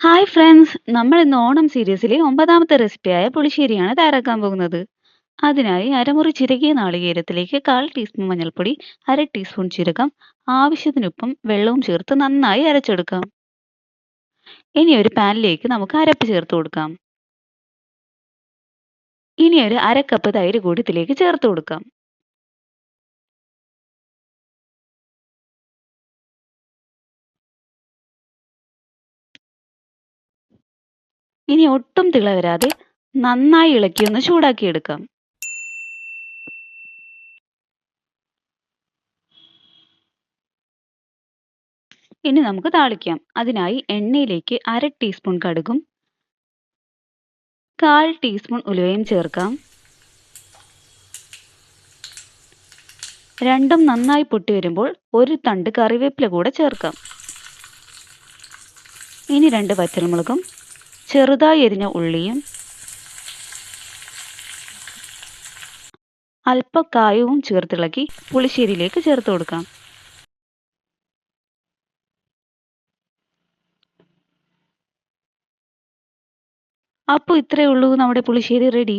Hi friends നമ്മൾ ഇന്ന് ഓണം സീരീസിലെ ഒമ്പതാമത്തെ റെസിപ്പിയായ പുളിശ്ശേരിയാണ് തയ്യാറാക്കാൻ പോകുന്നത്. അതിനായി അരമുറി ചിരകിയ നാളികേരത്തിലേക്ക് കാൽ ടീസ്പൂൺ മഞ്ഞൾപ്പൊടി അര ടീസ്പൂൺ ചീരകം ആവശ്യത്തിനൊപ്പം വെള്ളവും ചേർത്ത് നന്നായി അരച്ചെടുക്കാം. ഇനി ഒരു പാനിലേക്ക് നമുക്ക് അരപ്പ് ചേർത്ത് കൊടുക്കാം. ഇനി ഒരു അര കപ്പ് തൈര് കൂടി ഇതിലേക്ക് ചേർത്ത് കൊടുക്കാം. ഇനി ഒട്ടും തിള വരാതെ നന്നായി ഇളക്കി ഒന്ന് ചൂടാക്കിയെടുക്കാം. ഇനി നമുക്ക് താളിക്കാം. അതിനായി എണ്ണയിലേക്ക് അര ടീസ്പൂൺ കടുകും കാൽ ടീസ്പൂൺ ഉലുവയും ചേർക്കാം. രണ്ടും നന്നായി പൊട്ടി വരുമ്പോൾ ഒരു തണ്ട് കറിവേപ്പില കൂടെ ചേർക്കാം. ഇനി രണ്ട് പച്ചമുളകും ചെറുതായി എരിഞ്ഞ ഉള്ളിയും അല്പ കായവും ചേർത്തിളക്കി പുളിശ്ശേരിയിലേക്ക് ചേർത്ത് കൊടുക്കാം. അപ്പോൾ ഇത്രയേ ഉള്ളൂ നമ്മുടെ പുളിശ്ശേരി റെഡി.